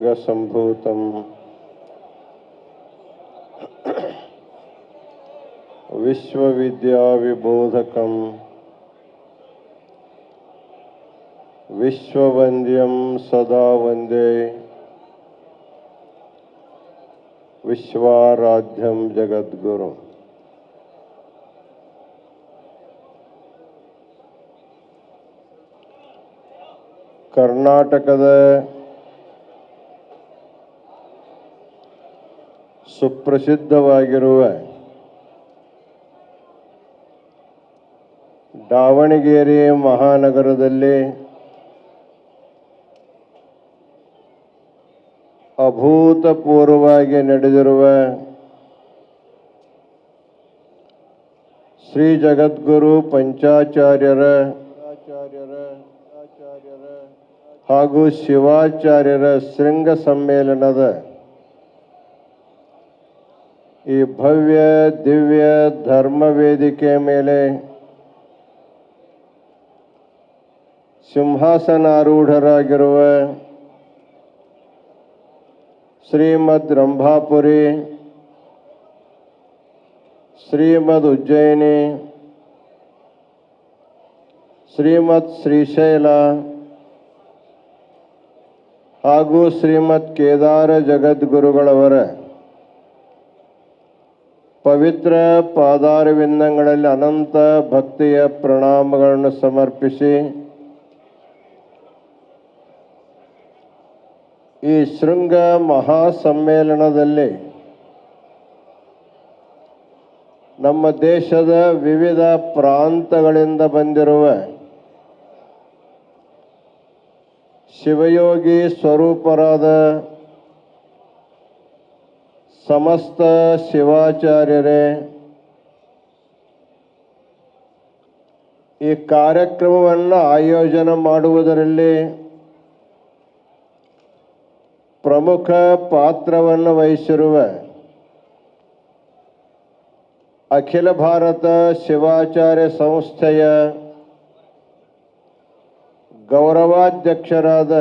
सम्भूतम विश्वविद्याबोधक विश्ववंद्यम सदा वंदे विश्वाराध्यम जगद्गुरु कर्नाटकद ಸುಪ್ರಸಿದ್ಧವಾಗಿರುವ ದಾವಣಗೆರೆ ಮಹಾನಗರದಲ್ಲಿ ಅಭೂತಪೂರ್ವವಾಗಿ ನಡೆದಿರುವ ಶ್ರೀ ಜಗದ್ಗುರು ಪಂಚಾಚಾರ್ಯರ ಹಾಗೂ ಶಿವಾಚಾರ್ಯರ ಶೃಂಗ ಸಮ್ಮೇಳನದ ಈ ಭವ್ಯ, ದಿವ್ಯ ಧರ್ಮ ವೇದಿಕೆಯ ಮೇಲೆ ಸಿಂಹಾಸನಾರೂಢರಾಗಿರುವ ಶ್ರೀಮದ್ ರಂಭಾಪುರಿ, ಶ್ರೀಮದ್ ಉಜ್ಜಯಿನಿ, ಶ್ರೀಮದ್ ಶ್ರೀಶೈಲ ಹಾಗೂ ಶ್ರೀಮದ್ ಕೇದಾರ ಜಗದ್ಗುರುಗಳವರ ಪವಿತ್ರ ಪಾದಾರವಿಂದಗಳಲ್ಲಿ ಅನಂತ ಭಕ್ತಿಯ ಪ್ರಣಾಮಗಳನ್ನು ಸಮರ್ಪಿಸಿ ಈ ಶೃಂಗ ಮಹಾಸಮ್ಮೇಳನದಲ್ಲಿ ನಮ್ಮ ದೇಶದ ವಿವಿಧ ಪ್ರಾಂತಗಳಿಂದ ಬಂದಿರುವ ಶಿವಯೋಗಿ ಸ್ವರೂಪರಾದ ಸಮಸ್ತ ಶಿವಾಚಾರ್ಯರೇ ಈ ಕಾರ್ಯಕ್ರಮವನ್ನು ಆಯೋಜನೆ ಮಾಡುವುದರಲ್ಲಿ ಪ್ರಮುಖ ಪಾತ್ರವನ್ನು ವಹಿಸಿರುವ ಅಖಿಲ ಭಾರತ ಶಿವಾಚಾರ್ಯ ಸಂಸ್ಥೆಯ ಗೌರವಾಧ್ಯಕ್ಷರಾದ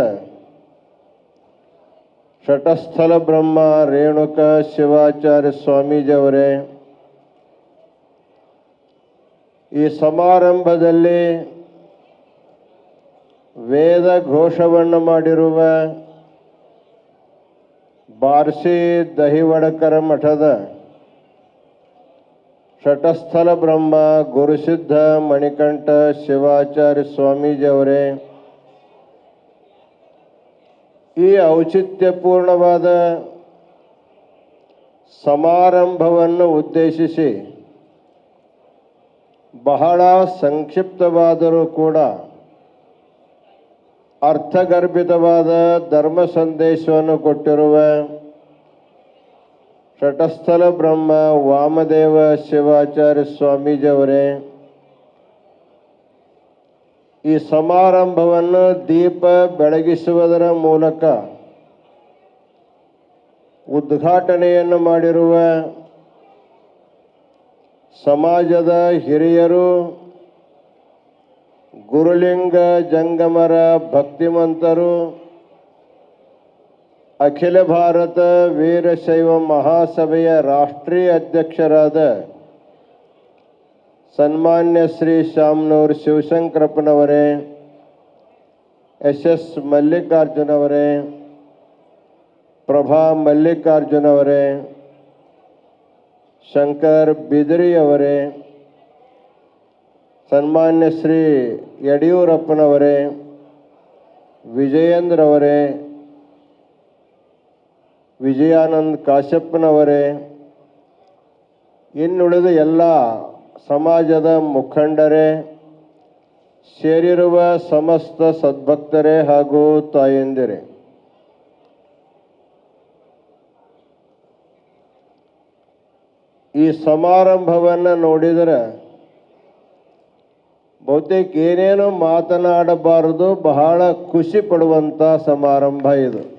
ಶಟಸ್ಥಲ ಬ್ರಹ್ಮ, ರೇಣುಕ, ಶಿವಾಚಾರ್ಯ ಸ್ವಾಮೀಜಿಯವರೇ, ಈ ಸಮಾರಂಭದಲ್ಲಿ ವೇದ ಘೋಷವನ್ನು ಮಾಡಿರುವ ಬಾರ್ಸಿ ದಹಿವಡಕರ ಮಠದ ಶಟಸ್ಥಲ ಬ್ರಹ್ಮ, ಗುರುಸಿದ್ಧ ಮಣಿಕಂಠ ಶಿವಾಚಾರ್ಯ ಸ್ವಾಮೀಜಿಯವರೇ ಈ ಔಚಿತ್ಯಪೂರ್ಣವಾದ ಸಮಾರಂಭವನ್ನು ಉದ್ದೇಶಿಸಿ ಬಹಳ ಸಂಕ್ಷಿಪ್ತವಾದರೂ ಕೂಡ ಅರ್ಥಗರ್ಭಿತವಾದ ಧರ್ಮ ಸಂದೇಶವನ್ನು ಕೊಟ್ಟಿರುವ ಶಟಸ್ಥಲ ಬ್ರಹ್ಮ ವಾಮದೇವ ಶಿವಾಚಾರ್ಯ ಸ್ವಾಮೀಜಿಯವರೇ ಈ ಸಮಾರಂಭವನ್ನು ದೀಪ ಬೆಳಗಿಸುವುದರ ಮೂಲಕ ಉದ್ಘಾಟನೆಯನ್ನು ಮಾಡಿರುವ ಸಮಾಜದ ಹಿರಿಯರು, ಗುರುಲಿಂಗ ಜಂಗಮರ ಭಕ್ತಿಮಂತರು, ಅಖಿಲ ಭಾರತ ವೀರಶೈವ ಮಹಾಸಭೆಯ ರಾಷ್ಟ್ರೀಯ ಅಧ್ಯಕ್ಷರಾದ ಸನ್ಮಾನ್ಯ ಶ್ರೀ ಶಾಮ್ನೂರ್ ಶಿವಶಂಕರಪ್ಪನವರೇ, ಎಸ್ ಎಸ್ ಮಲ್ಲಿಕಾರ್ಜುನವರೇ, ಪ್ರಭಾ ಮಲ್ಲಿಕಾರ್ಜುನವರೇ, ಶಂಕರ್ ಬಿದಿರಿಯವರೇ, ಸನ್ಮಾನ್ಯ ಶ್ರೀ ಯಡಿಯೂರಪ್ಪನವರೇ, ವಿಜಯೇಂದ್ರವರೇ, ವಿಜಯಾನಂದ್ ಕಾಶ್ಯಪ್ಪನವರೇ ಇನ್ನುಳಿದ ಎಲ್ಲ ಸಮಾಜದ ಮುಖಂಡರೇ, ಸೇರಿರುವ ಸಮಸ್ತ ಸದ್ಭಕ್ತರೇ ಹಾಗೂ ತಾಯಂದಿರೇ. ಈ ಸಮಾರಂಭವನ್ನು ನೋಡಿದರೆ ಬಹುತೇಕ ಏನೇನು ಮಾತನಾಡಬಾರದು, ಬಹಳ ಖುಷಿ ಪಡುವಂಥ ಸಮಾರಂಭ ಇದು.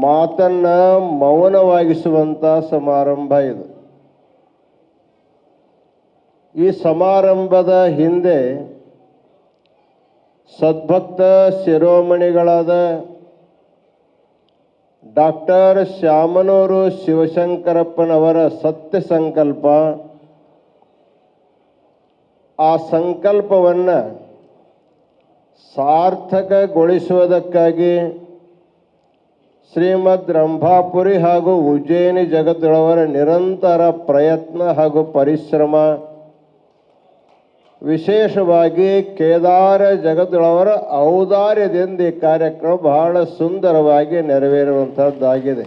ಮಾತನ್ನು ಮೌನವಾಗಿಸುವಂಥ ಸಮಾರಂಭ ಇದು. ಈ ಸಮಾರಂಭದ ಹಿಂದೆ ಸದ್ಭಕ್ತ ಶಿರೋಮಣಿಗಳಾದ ಡಾಕ್ಟರ್ ಶ್ಯಾಮನೂರು ಶಿವಶಂಕರಪ್ಪನವರ ಸತ್ಯ ಸಂಕಲ್ಪ, ಆ ಸಂಕಲ್ಪವನ್ನು ಸಾರ್ಥಕಗೊಳಿಸುವುದಕ್ಕಾಗಿ ಶ್ರೀಮದ್ ರಂಭಾಪುರಿ ಹಾಗೂ ಉಜ್ಜಯಿನಿ ಜಗತ್ತುಗಳವರ ನಿರಂತರ ಪ್ರಯತ್ನ ಹಾಗೂ ಪರಿಶ್ರಮ ವಿಶೇಷವಾಗಿ ಕೇದಾರ ಜಗದಳವರ ಔದಾರ್ಯದಿಂದ ಈ ಕಾರ್ಯಕ್ರಮ ಬಹಳ ಸುಂದರವಾಗಿ ನೆರವೇರುವಂಥದ್ದಾಗಿದೆ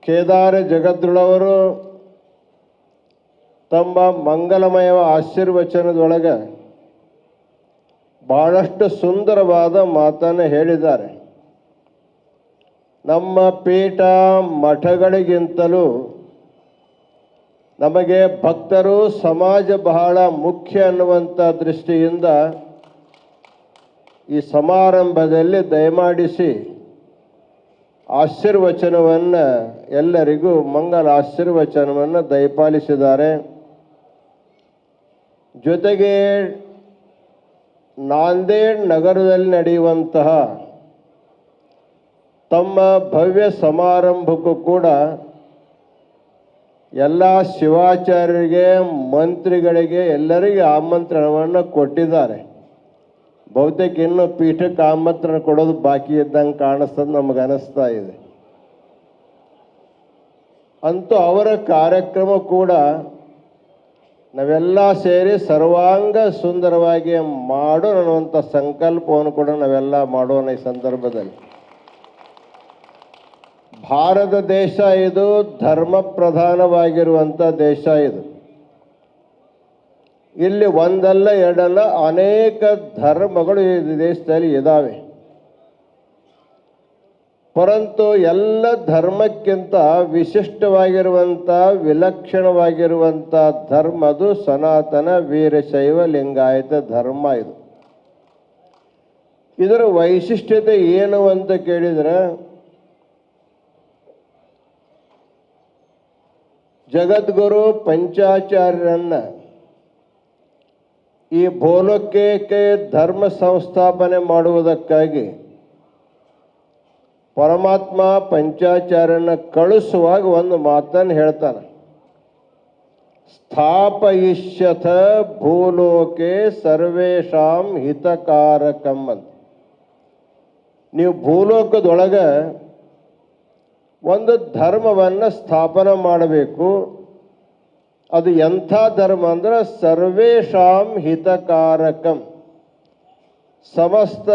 ಕೇದಾರ ಜಗದ್ದುಳವರು ತಮ್ಮ ಮಂಗಲಮಯ ಆಶೀರ್ವಚನದೊಳಗೆ ಬಹಳಷ್ಟು ಸುಂದರವಾದ ಮಾತನ್ನು ಹೇಳಿದ್ದಾರೆ. ನಮ್ಮ ಪೀಠ ಮಠಗಳಿಗಿಂತಲೂ ನಮಗೆ ಭಕ್ತರು ಸಮಾಜ ಬಹಳ ಮುಖ್ಯ ಅನ್ನುವಂಥ ದೃಷ್ಟಿಯಿಂದ ಈ ಸಮಾರಂಭದಲ್ಲಿ ದಯಮಾಡಿಸಿ ಆಶೀರ್ವಚನವನ್ನು ಎಲ್ಲರಿಗೂ ಮಂಗಲ ಆಶೀರ್ವಚನವನ್ನು ದಯಪಾಲಿಸಿದ್ದಾರೆ. ಜೊತೆಗೆ ನಾಂದೇಡ್ ನಗರದಲ್ಲಿ ನಡೆಯುವಂತಹ ತಮ್ಮ ಭವ್ಯ ಸಮಾರಂಭಕ್ಕೂ ಕೂಡ ಎಲ್ಲ ಶಿವಾಚಾರ್ಯರಿಗೆ, ಮಂತ್ರಿಗಳಿಗೆ ಎಲ್ಲರಿಗೆ ಆಮಂತ್ರಣವನ್ನು ಕೊಟ್ಟಿದ್ದಾರೆ. ಬಹುತೇಕ ಇನ್ನು ಪೀಠಕ್ಕೆ ಆಮಂತ್ರಣ ಕೊಡೋದು ಬಾಕಿ ಇದ್ದಂಗೆ ಕಾಣಿಸ್ತದೆ, ನಮಗೆ ಅನಿಸ್ತಾ ಇದೆ. ಅಂತೂ ಅವರ ಕಾರ್ಯಕ್ರಮ ಕೂಡ ನಾವೆಲ್ಲ ಸೇರಿ ಸರ್ವಾಂಗ ಸುಂದರವಾಗಿ ಮಾಡೋಣ ಅನ್ನುವಂಥ ಸಂಕಲ್ಪವನ್ನು ಕೂಡ ನಾವೆಲ್ಲ ಮಾಡೋಣ ಈ ಸಂದರ್ಭದಲ್ಲಿ. ಭಾರತ ದೇಶ ಇದು ಧರ್ಮ ಪ್ರಧಾನವಾಗಿರುವಂಥ ದೇಶ ಇದು. ಇಲ್ಲಿ ಒಂದಲ್ಲ ಎರಡಲ್ಲ ಅನೇಕ ಧರ್ಮಗಳು ಈ ದೇಶದಲ್ಲಿ ಇದ್ದಾವೆ ಪರಂತು ಎಲ್ಲ ಧರ್ಮಕ್ಕಿಂತ ವಿಶಿಷ್ಟವಾಗಿರುವಂಥ ವಿಲಕ್ಷಣವಾಗಿರುವಂಥ ಧರ್ಮ ಅದು ಸನಾತನ ವೀರಶೈವ ಲಿಂಗಾಯತ ಧರ್ಮ ಇದು. ಇದರ ವೈಶಿಷ್ಟ್ಯತೆ ಏನು ಅಂತ ಕೇಳಿದರೆ ಜಗದ್ಗುರು ಪಂಚಾಚಾರ್ಯರನ್ನ ಈ ಭೂಲೋಕಕ್ಕೆ ಧರ್ಮ ಸಂಸ್ಥಾಪನೆ ಮಾಡುವುದಕ್ಕಾಗಿ ಪರಮಾತ್ಮ ಪಂಚಾಚಾರ್ಯನ ಕಳಿಸುವಾಗ ಒಂದು ಮಾತನ್ನು ಹೇಳ್ತಾನೆ. ಸ್ಥಾಪಯಿಷ್ಯಥ ಭೂಲೋಕೆ ಸರ್ವೇಷಾಂ ಹಿತಕಾರಕಂ ಅಂತ. ನೀವು ಭೂಲೋಕದೊಳಗೆ ಒಂದು ಧರ್ಮವನ್ನು ಸ್ಥಾಪನೆ ಮಾಡಬೇಕು. ಅದು ಎಂಥ ಧರ್ಮ ಅಂದ್ರೆ ಸರ್ವೇಷಾಂ ಹಿತಕಾರಕಂ. ಸಮಸ್ತ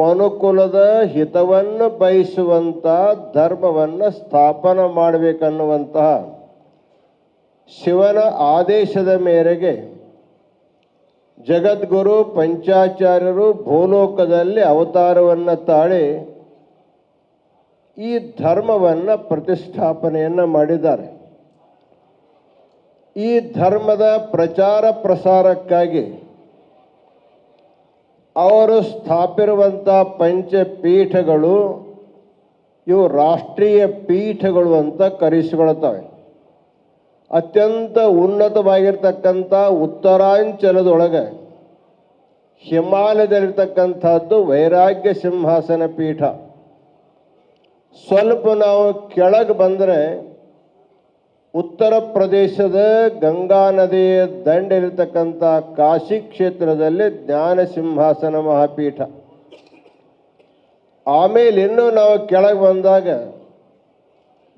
ಮನುಕುಲದ ಹಿತವನ್ನು ಬಯಸುವಂಥ ಧರ್ಮವನ್ನು ಸ್ಥಾಪನೆ ಮಾಡಬೇಕನ್ನುವಂತಹ ಶಿವನ ಆದೇಶದ ಮೇರೆಗೆ ಜಗದ್ಗುರು ಪಂಚಾಚಾರ್ಯರು ಭೂಲೋಕದಲ್ಲಿ ಅವತಾರವನ್ನು ತಾಳಿ ಈ ಧರ್ಮವನ್ನು ಪ್ರತಿಷ್ಠಾಪನೆಯನ್ನು ಮಾಡಿದ್ದಾರೆ. ಈ ಧರ್ಮದ ಪ್ರಚಾರ ಪ್ರಸಾರಕ್ಕಾಗಿ ಅವರು ಸ್ಥಾಪಿರುವಂಥ ಪಂಚಪೀಠಗಳು ಇವು ರಾಷ್ಟ್ರೀಯ ಪೀಠಗಳು ಅಂತ ಕರೆಸಿಕೊಳ್ತವೆ. ಅತ್ಯಂತ ಉನ್ನತವಾಗಿರ್ತಕ್ಕಂಥ ಉತ್ತರಾಂಚಲದೊಳಗೆ ಹಿಮಾಲಯದಲ್ಲಿರ್ತಕ್ಕಂಥದ್ದು ವೈರಾಗ್ಯ ಸಿಂಹಾಸನ ಪೀಠ. ಸ್ವಲ್ಪ ನಾವು ಕೆಳಗೆ ಬಂದರೆ ಉತ್ತರ ಪ್ರದೇಶದ ಗಂಗಾ ನದಿಯ ದಂಡಿರತಕ್ಕಂಥ ಕಾಶಿ ಕ್ಷೇತ್ರದಲ್ಲಿ ಜ್ಞಾನ ಸಿಂಹಾಸನ ಮಹಾಪೀಠ. ಆಮೇಲೆ ಇನ್ನೂ ನಾವು ಕೆಳಗೆ ಬಂದಾಗ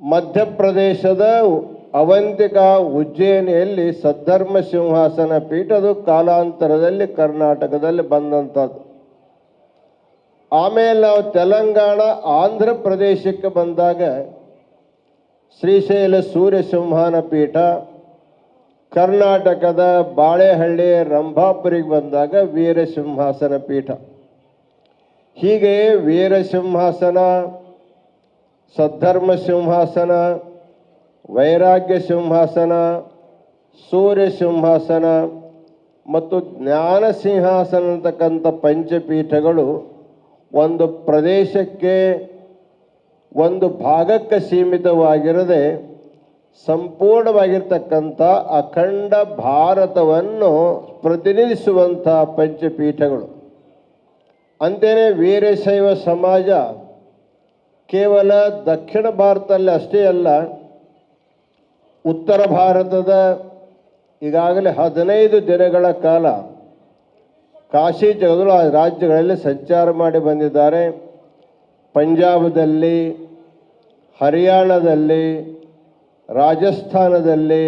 ಮಧ್ಯಪ್ರದೇಶದ ಅವಂತಿಕಾ ಉಜ್ಜಯಿನಿಯಲ್ಲಿ ಸದ್ಧರ್ಮ ಸಿಂಹಾಸನ ಪೀಠ ಅದು ಕಾಲಾಂತರದಲ್ಲಿ ಕರ್ನಾಟಕದಲ್ಲಿ ಬಂದಂಥದ್ದು. ಆಮೇಲೆ ನಾವು ತೆಲಂಗಾಣ, ಆಂಧ್ರ ಪ್ರದೇಶಕ್ಕೆ ಬಂದಾಗ ಶ್ರೀಶೈಲ ಸೂರ್ಯ ಸಿಂಹಾನ ಪೀಠ, ಕರ್ನಾಟಕದ ಬಾಳೆಹಳ್ಳಿ ರಂಭಾಪುರಿಗೆ ಬಂದಾಗ ವೀರಸಿಂಹಾಸನ ಪೀಠ. ಹೀಗೆ ವೀರಸಿಂಹಾಸನ, ಸದ್ಧರ್ಮ ಸಿಂಹಾಸನ, ವೈರಾಗ್ಯ ಸಿಂಹಾಸನ ಸೂರ್ಯ ಸಿಂಹಾಸನ ಮತ್ತು ಜ್ಞಾನ ಸಿಂಹಾಸನ ಅಂತಕ್ಕಂಥ ಪಂಚಪೀಠಗಳು ಒಂದು ಪ್ರದೇಶಕ್ಕೆ ಒಂದು ಭಾಗಕ್ಕೆ ಸೀಮಿತವಾಗಿರದೆ ಸಂಪೂರ್ಣವಾಗಿರ್ತಕ್ಕಂಥ ಅಖಂಡ ಭಾರತವನ್ನು ಪ್ರತಿನಿಧಿಸುವಂಥ ಪಂಚಪೀಠಗಳು. ಅಂತೆಯೇ ವೀರಶೈವ ಸಮಾಜ ಕೇವಲ ದಕ್ಷಿಣ ಭಾರತದಲ್ಲಿ ಅಷ್ಟೇ ಅಲ್ಲ, ಉತ್ತರ ಭಾರತದ ಈಗಾಗಲೇ ಹದಿನೈದು ದಿನಗಳ ಕಾಲ ಕಾಶಿ ಜಗದಳ ರಾಜ್ಯಗಳಲ್ಲಿ ಸಂಚಾರ ಮಾಡಿ ಬಂದಿದ್ದಾರೆ. ಪಂಜಾಬದಲ್ಲಿ, ಹರಿಯಾಣದಲ್ಲಿ, ರಾಜಸ್ಥಾನದಲ್ಲಿ,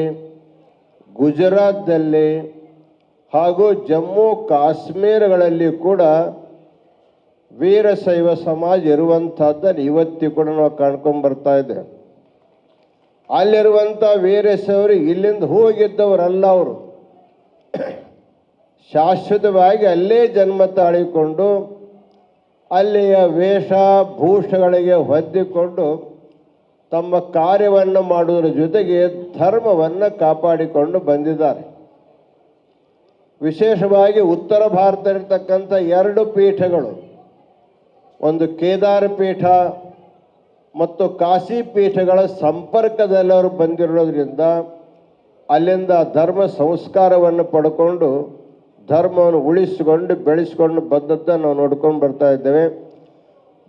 ಗುಜರಾತ್ದಲ್ಲಿ ಹಾಗೂ ಜಮ್ಮು ಕಾಶ್ಮೀರಗಳಲ್ಲಿ ಕೂಡ ವೀರಶೈವ ಸಮಾಜ ಇರುವಂಥದ್ದನ್ನು ಇವತ್ತಿಗೂ ಕೂಡ ನಾವು ಕಾಣ್ಕೊಂಡು ಬರ್ತಾ ಇದ್ದೇವೆ ಅಲ್ಲಿರುವಂಥ ವೀರಶೈವರು ಇಲ್ಲಿಂದ ಹೋಗಿದ್ದವರಲ್ಲ ಅವರು. ಶಾಶ್ವತವಾಗಿ ಅಲ್ಲೇ ಜನ್ಮ ತಾಳಿಕೊಂಡು ಅಲ್ಲಿಯ ವೇಷಭೂಷಗಳಿಗೆ ಹೊಂದಿಕೊಂಡು ತಮ್ಮ ಕಾರ್ಯವನ್ನು ಮಾಡುವುದರ ಜೊತೆಗೆ ಧರ್ಮವನ್ನು ಕಾಪಾಡಿಕೊಂಡು ಬಂದಿದ್ದಾರೆ. ವಿಶೇಷವಾಗಿ ಉತ್ತರ ಭಾರತದಲ್ಲಿರ್ತಕ್ಕಂಥ ಎರಡು ಪೀಠಗಳು, ಒಂದು ಕೇದಾರ ಪೀಠ ಮತ್ತು ಕಾಶಿ ಪೀಠಗಳ ಸಂಪರ್ಕದಲ್ಲಿ ಅವರು ಬಂದಿರೋದ್ರಿಂದ ಅಲ್ಲಿಂದ ಧರ್ಮ ಸಂಸ್ಕಾರವನ್ನು ಪಡ್ಕೊಂಡು ಧರ್ಮವನ್ನು ಉಳಿಸಿಕೊಂಡು ಬೆಳೆಸಿಕೊಂಡು ಬಂದದ್ದನ್ನು ನಾವು ನೋಡ್ಕೊಂಡು ಬರ್ತಾ ಇದ್ದೇವೆ.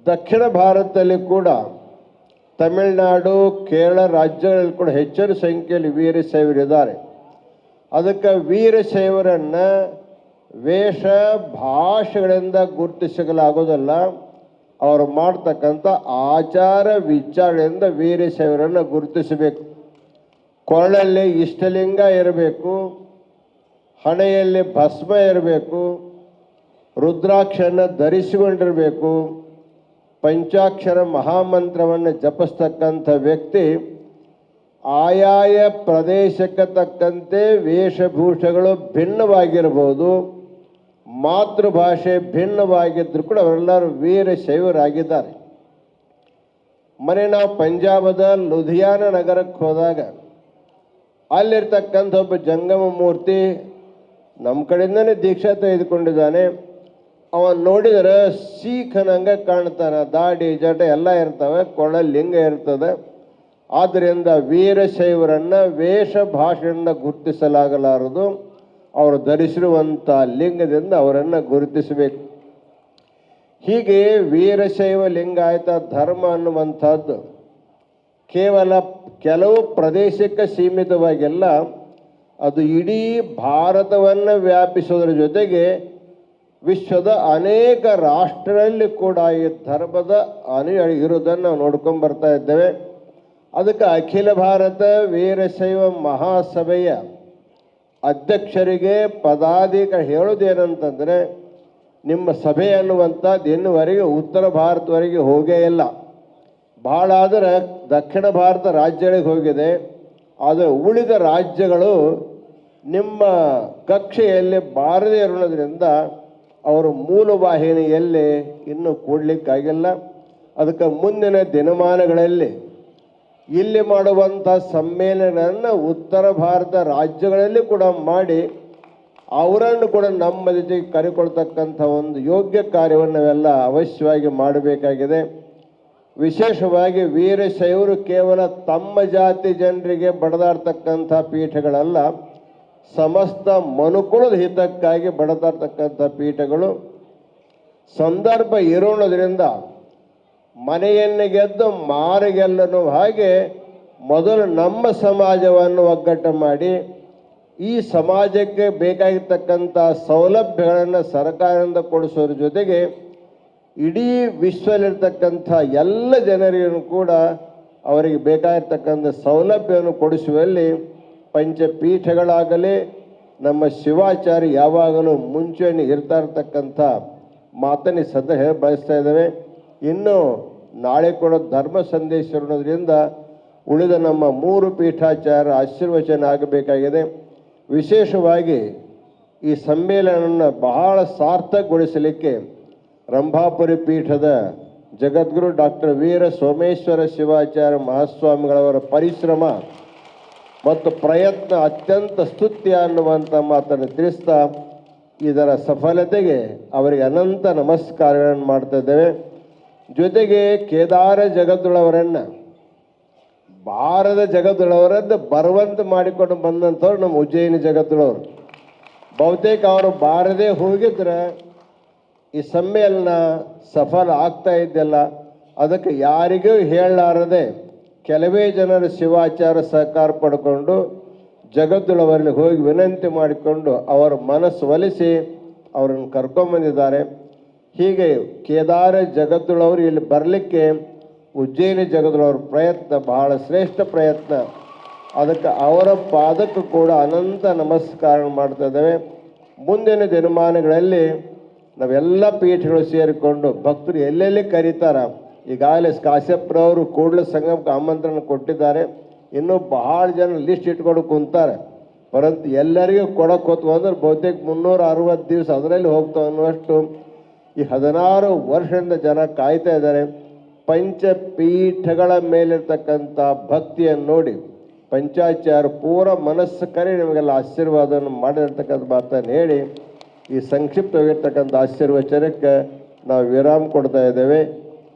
ದಕ್ಷಿಣ ಭಾರತದಲ್ಲಿ ಕೂಡ ತಮಿಳುನಾಡು, ಕೇರಳ ರಾಜ್ಯಗಳಲ್ಲಿ ಕೂಡ ಹೆಚ್ಚಿನ ಸಂಖ್ಯೆಯಲ್ಲಿ ವೀರಶೈವರಿದ್ದಾರೆ ಅದಕ್ಕೆ ವೀರಶೈವರನ್ನು ವೇಷ, ಭಾಷೆಗಳಿಂದ ಗುರುತಿಸಲಾಗೋದಲ್ಲ ಅವರು ಮಾಡ್ತಕ್ಕಂಥ ಆಚಾರ ವಿಚಾರಗಳಿಂದ ವೀರಶೈವರನ್ನು ಗುರುತಿಸಬೇಕು. ಕೊರಳಲ್ಲಿ ಇಷ್ಟಲಿಂಗ ಇರಬೇಕು. ಹಣೆಯಲ್ಲಿ ಭಸ್ಮ ಇರಬೇಕು ರುದ್ರಾಕ್ಷರನ್ನು ಧರಿಸಿಕೊಂಡಿರಬೇಕು, ಪಂಚಾಕ್ಷರ ಮಹಾಮಂತ್ರವನ್ನು ಜಪಿಸ್ತಕ್ಕಂಥ ವ್ಯಕ್ತಿ ಆಯಾಯ ಪ್ರದೇಶಕ್ಕೆ ತಕ್ಕಂತೆ ವೇಷಭೂಷಗಳು ಭಿನ್ನವಾಗಿರ್ಬೋದು, ಮಾತೃಭಾಷೆ ಭಿನ್ನವಾಗಿದ್ದರೂ ಕೂಡ ಅವರೆಲ್ಲರೂ ವೀರಶೈವರಾಗಿದ್ದಾರೆ ಮನೆ ನಾವು ಪಂಜಾಬದ ಲುಧಿಯಾನ ನಗರಕ್ಕೆ ಹೋದಾಗ ಅಲ್ಲಿರ್ತಕ್ಕಂಥ ಒಬ್ಬ ಜಂಗಮ ಮೂರ್ತಿ ನಮ್ಮ ಕಡೆಯಿಂದನೇ ದೀಕ್ಷಾ ತೆಗೆದುಕೊಂಡಿದ್ದಾನೆ ಅವ ನೋಡಿದರೆ ಸೀಖನಂಗೆ ಕಾಣ್ತಾನೆ. ದಾಡಿ, ಜಟ ಎಲ್ಲ ಇರ್ತವೆ, ಕೊಳ, ಲಿಂಗ ಇರ್ತದೆ. ಆದ್ದರಿಂದ ವೀರಶೈವರನ್ನು ವೇಷ ಭಾಷೆಯಿಂದ ಗುರುತಿಸಲಾಗಲಾರದು. ಅವರು ಧರಿಸಿರುವಂಥ ಲಿಂಗದಿಂದ ಅವರನ್ನು ಗುರುತಿಸಬೇಕು. ಹೀಗೆ ವೀರಶೈವ ಲಿಂಗ ಲಿಂಗಾಯತ ಧರ್ಮ ಅನ್ನುವಂಥದ್ದು ಕೇವಲ ಕೆಲವು ಪ್ರದೇಶಕ್ಕೆ ಸೀಮಿತವಾಗಿಲ್ಲ. ಅದು ಇಡೀ ಭಾರತವನ್ನು ವ್ಯಾಪಿಸೋದ್ರ ಜೊತೆಗೆ ವಿಶ್ವದ ಅನೇಕ ರಾಷ್ಟ್ರಗಳಲ್ಲಿ ಕೂಡ ಈ ಧರ್ಮದ ಅನು ಇರೋದನ್ನು ನಾವು ನೋಡ್ಕೊಂಡು ಬರ್ತಾ ಇದ್ದೇವೆ. ಅದಕ್ಕೆ ಅಖಿಲ ಭಾರತ ವೀರಶೈವ ಮಹಾಸಭೆಯ ಅಧ್ಯಕ್ಷರಿಗೆ ಪದಾಧಿಕಾರಿ ಹೇಳೋದೇನಂತಂದರೆ ನಿಮ್ಮ ಸಭೆ ಅನ್ನುವಂಥದ್ದು ಇನ್ನುವರೆಗೆ ಉತ್ತರ ಭಾರತವರೆಗೆ ಹೋಗೇ ಇಲ್ಲ. ಭಾಳ ಆದರೆ ದಕ್ಷಿಣ ಭಾರತ ರಾಜ್ಯಗಳಿಗೆ ಹೋಗಿದೆ. ಆದರೆ ಉಳಿದ ರಾಜ್ಯಗಳು ನಿಮ್ಮ ಕಕ್ಷೆಯಲ್ಲಿ ಬಾರದೇ ಇರೋದ್ರಿಂದ ಅವರು ಮೂಲ ವಾಹಿನಿಯಲ್ಲಿ ಇನ್ನೂ ಕೂಡ್ಲಿಕ್ಕಾಗಿಲ್ಲ. ಅದಕ್ಕೆ ಮುಂದಿನ ದಿನಮಾನಗಳಲ್ಲಿ ಇಲ್ಲಿ ಮಾಡುವಂಥ ಸಮ್ಮೇಳನಗಳನ್ನು ಉತ್ತರ ಭಾರತ ರಾಜ್ಯಗಳಲ್ಲಿ ಕೂಡ ಮಾಡಿ ಅವರನ್ನು ಕೂಡ ನಮ್ಮ ಜೊತೆಗೆ ಕರೆಕೊಳ್ತಕ್ಕಂಥ ಒಂದು ಯೋಗ್ಯ ಕಾರ್ಯವನ್ನು ಅವಶ್ಯವಾಗಿ ಮಾಡಬೇಕಾಗಿದೆ. ವಿಶೇಷವಾಗಿ ವೀರಶೈವರು ಕೇವಲ ತಮ್ಮ ಜಾತಿ ಜನರಿಗೆ ಬಡದಾಡ್ತಕ್ಕಂಥ ಪೀಠಗಳಲ್ಲ. ಸಮಸ್ತ ಮನುಕುಲದ ಹಿತಕ್ಕಾಗಿ ಬಡದಾಡ್ತಕ್ಕಂಥ ಪೀಠಗಳು ಸಂದರ್ಭ ಇರೋಣದ್ರಿಂದ ಮನೆಯನ್ನು ಗೆದ್ದು ಮಾರಿಗೆಲ್ಲನು ಹಾಗೆ ಮೊದಲು ನಮ್ಮ ಸಮಾಜವನ್ನು ಒಗ್ಗಟ್ಟು ಮಾಡಿ ಈ ಸಮಾಜಕ್ಕೆ ಬೇಕಾಗಿರ್ತಕ್ಕಂಥ ಸೌಲಭ್ಯಗಳನ್ನು ಸರ್ಕಾರದಿಂದ ಕೊಡಿಸೋದ್ರ ಜೊತೆಗೆ ಇಡೀ ವಿಶ್ವದಲ್ಲಿರ್ತಕ್ಕಂಥ ಎಲ್ಲ ಜನರಿಗೂ ಕೂಡ ಅವರಿಗೆ ಬೇಕಾಗಿರ್ತಕ್ಕಂಥ ಸೌಲಭ್ಯವನ್ನು ಕೊಡಿಸುವಲ್ಲಿ ಪಂಚಪೀಠಗಳಾಗಲಿ ನಮ್ಮ ಶಿವಾಚಾರ್ಯ ಯಾವಾಗಲೂ ಮುಂಚೂಣಿ ಇರ್ತಾ ಇರ್ತಕ್ಕಂಥ ಮಾತನ್ನು ಸದಾ ಹೇಳಿ ಬಯಸ್ತಾ ಇದ್ದೇವೆ. ಇನ್ನು ನಾಳೆ ಕೂಡ ಧರ್ಮ ಸಂದೇಶ ಇರೋದ್ರಿಂದ ಉಳಿದ ನಮ್ಮ ಮೂರು ಪೀಠಾಚಾರ ಆಶೀರ್ವಚನ ಆಗಬೇಕಾಗಿದೆ. ವಿಶೇಷವಾಗಿ ಈ ಸಮ್ಮೇಳನವನ್ನು ಬಹಳ ಸಾರ್ಥಕಗೊಳಿಸಲಿಕ್ಕೆ ರಂಭಾಪುರಿ ಪೀಠದ ಜಗದ್ಗುರು ಡಾಕ್ಟರ್ ವೀರ ಸೋಮೇಶ್ವರ ಶಿವಾಚಾರ್ಯ ಮಹಾಸ್ವಾಮಿಗಳವರ ಪರಿಶ್ರಮ ಮತ್ತು ಪ್ರಯತ್ನ ಅತ್ಯಂತ ಸ್ತುತ್ಯ ಅನ್ನುವಂಥ ಮಾತನ್ನು ತಿಳಿಸ್ತಾ ಇದರ ಸಫಲತೆಗೆ ಅವರಿಗೆ ಅನಂತ ನಮಸ್ಕಾರಗಳನ್ನು ಮಾಡ್ತಾ ಜೊತೆಗೆ ಕೇದಾರ ಜಗದ್ಗುಳವರನ್ನು ಬಾರದ ಜಗದೊಳವರದ್ದು ಬರುವಂತೆ ಮಾಡಿಕೊಂಡು ಬಂದಂಥವ್ರು ನಮ್ಮ ಉಜ್ಜಯಿನಿ ಜಗದ್ದುಳವರು. ಬಹುತೇಕ ಅವರು ಬಾರದೇ ಹೋಗಿದ್ರೆ ಈ ಸಮ್ಮೇಳನ ಸಫಲ ಆಗ್ತಾ ಇದ್ದಿಲ್ಲ ಅದಕ್ಕೆ ಯಾರಿಗೂ ಹೇಳಲಾರದೆ ಕೆಲವೇ ಜನರ ಶಿವಾಚಾರ ಸಹಕಾರ ಪಡ್ಕೊಂಡು ಜಗದ್ದುಳವರಲ್ಲಿ ಹೋಗಿ ವಿನಂತಿ ಮಾಡಿಕೊಂಡು ಅವರ ಮನಸ್ಸು ಒಲಿಸಿ ಅವರನ್ನು ಕರ್ಕೊಂಬಂದಿದ್ದಾರೆ ಹೀಗೆ ಕೇದಾರ ಜಗದ್ದುಳವರು ಇಲ್ಲಿ ಬರಲಿಕ್ಕೆ ಉಜ್ಜಯಿನಿ ಜಗದ್ದುಳವ್ರ ಪ್ರಯತ್ನ, ಬಹಳ ಶ್ರೇಷ್ಠ ಪ್ರಯತ್ನ. ಅದಕ್ಕೆ ಅವರ ಪಾದಕ್ಕೂ ಕೂಡ ಅನಂತ ನಮಸ್ಕಾರ ಮಾಡ್ತಾ ಇದ್ದೇವೆ. ಮುಂದಿನ ದಿನಮಾನಗಳಲ್ಲಿ ನಾವೆಲ್ಲ ಪೀಠಗಳು ಸೇರಿಕೊಂಡು ಭಕ್ತರು ಎಲ್ಲೆಲ್ಲಿ ಕರೀತಾರ? ಈಗಾಗಲೇ ಕಾಶ್ಯಪ್ರವರು ಕೂಡಲ ಸಂಗಮಕ್ಕೆ ಆಮಂತ್ರಣ ಕೊಟ್ಟಿದ್ದಾರೆ. ಇನ್ನೂ ಬಹಳ ಜನ ಲಿಸ್ಟ್ ಇಟ್ಕೊಂಡು ಕುಂತಾರೆ. ಪರಂತು ಎಲ್ಲರಿಗೂ ಕೊಡಕ್ಕೆ ಹೋತ್ವು ಅಂದ್ರೆ ಬಹುತೇಕ ಮುನ್ನೂರ ಅರವತ್ತು ದಿವಸ ಅದರಲ್ಲಿ ಹೋಗ್ತಾವೆ ಅನ್ನುವಷ್ಟು ಈ ಹದಿನಾರು ವರ್ಷದಿಂದ ಜನ ಕಾಯ್ತಾ ಇದ್ದಾರೆ. ಪಂಚಪೀಠಗಳ ಮೇಲಿರ್ತಕ್ಕಂಥ ಭಕ್ತಿಯನ್ನು ನೋಡಿ ಪಂಚಾಚಾರ ಪೂರ ಮನಸ್ಸು ಕರೆ ನಿಮಗೆಲ್ಲ ಆಶೀರ್ವಾದವನ್ನು ಮಾಡಿರ್ತಕ್ಕಂಥ ಮಾತನ್ನು ಹೇಳಿ ಈ ಸಂಕ್ಷಿಪ್ತವಾಗಿರ್ತಕ್ಕಂಥ ಆಶೀರ್ವಚನಕ್ಕೆ ನಾವು ವಿರಾಮ ಕೊಡ್ತಾ ಇದ್ದೇವೆ.